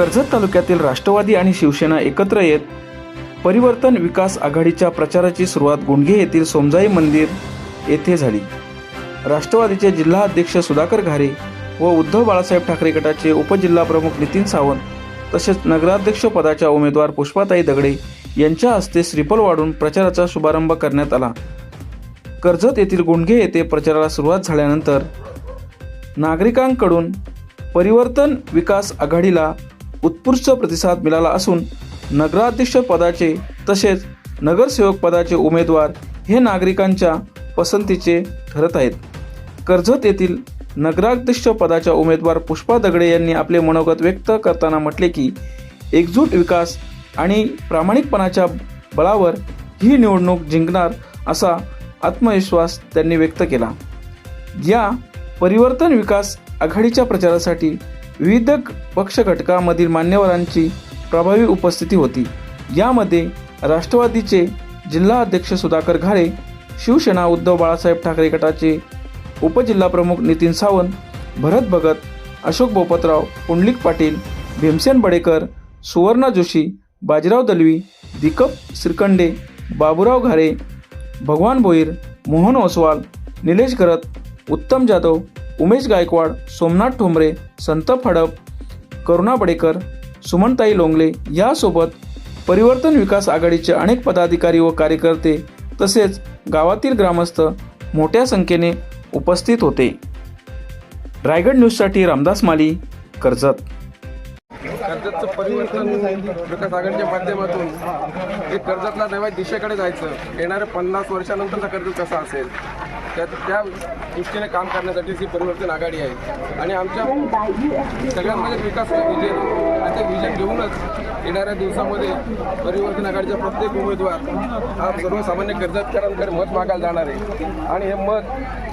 कर्जत तालुक्यातील राष्ट्रवादी आणि शिवसेना एकत्र येत परिवर्तन विकास आघाडीच्या प्रचाराची सुरुवात गुंडगे येथील सोमजाई मंदिर येथे झाली. राष्ट्रवादीचे जिल्हा अध्यक्ष सुधाकर घारे व उद्धव बाळासाहेब ठाकरे गटाचे उपजिल्हा प्रमुख नितीन सावंत तसेच नगराध्यक्ष पदाच्या उमेदवार पुष्पाताई दगडे यांच्या हस्ते श्रीफल वाढून प्रचाराचा शुभारंभ करण्यात आला. कर्जत येथील गुंडगे येथे प्रचाराला सुरुवात झाल्यानंतर नागरिकांकडून परिवर्तन विकास आघाडीला उत्कृष्ट प्रतिसाद मिळाला असून नगराध्यक्ष पदाचे तसेच नगरसेवक पदाचे उमेदवार हे नागरिकांच्या पसंतीचे ठरत आहेत. कर्जत येथील नगराध्यक्ष पदाच्या उमेदवार पुष्पा दगडे यांनी आपले मनोगत व्यक्त करताना म्हटले की एकजूट विकास आणि प्रामाणिकपणाच्या बळावर ही निवडणूक जिंकणार असा आत्मविश्वास त्यांनी व्यक्त केला. या परिवर्तन विकास आघाडीच्या प्रचारासाठी विविध पक्ष घटकामधील मान्यवरांची प्रभावी उपस्थिती होती. यामध्ये राष्ट्रवादीचे जिल्हा अध्यक्ष सुधाकर घारे शिवसेना उद्धव बाळासाहेब ठाकरे गटाचे उपजिल्हाप्रमुख नितीन सावंत भरत भगत अशोक बोपतराव पुंडलिक पाटील भीमसेन बडेकर सुवर्णा जोशी बाजीराव दलवी दीपक श्रीखंडे बाबूराव घारे भगवान भोईर मोहन ओसवाल निलेश करत उत्तम जाधव उमेश गायकवाड सोमनाथ ठोंबरे संत फडप करुणा बडेकर सुमनताई लोंगले यासोबत परिवर्तन विकास आघाडीचे अनेक पदाधिकारी व कार्यकर्ते तसेच गावातील ग्रामस्थ मोठ्या संख्येने उपस्थित होते. रायगड न्यूजसाठी रामदास माली कर्जत. कर्जतचं परिवर्तन विकास आघाडीच्या माध्यमातून एक कर्जतला नव्या दिशेकडे जायचं. येणाऱ्या पन्नास वर्षानंतरचा कर्जत कसा असेल? त्या त्या दृष्टीने काम करण्यासाठी ही परिवर्तन आघाडी आहे. आणि आमच्या सगळ्यांमध्ये विकास विजय. आणि ते विजय घेऊनच येणाऱ्या दिवसामध्ये परिवर्तन आघाडीचा प्रत्येक उमेदवार हा सर्वसामान्य कर्जतकरांकडे मत मागायला जाणार आहे. आणि हे मत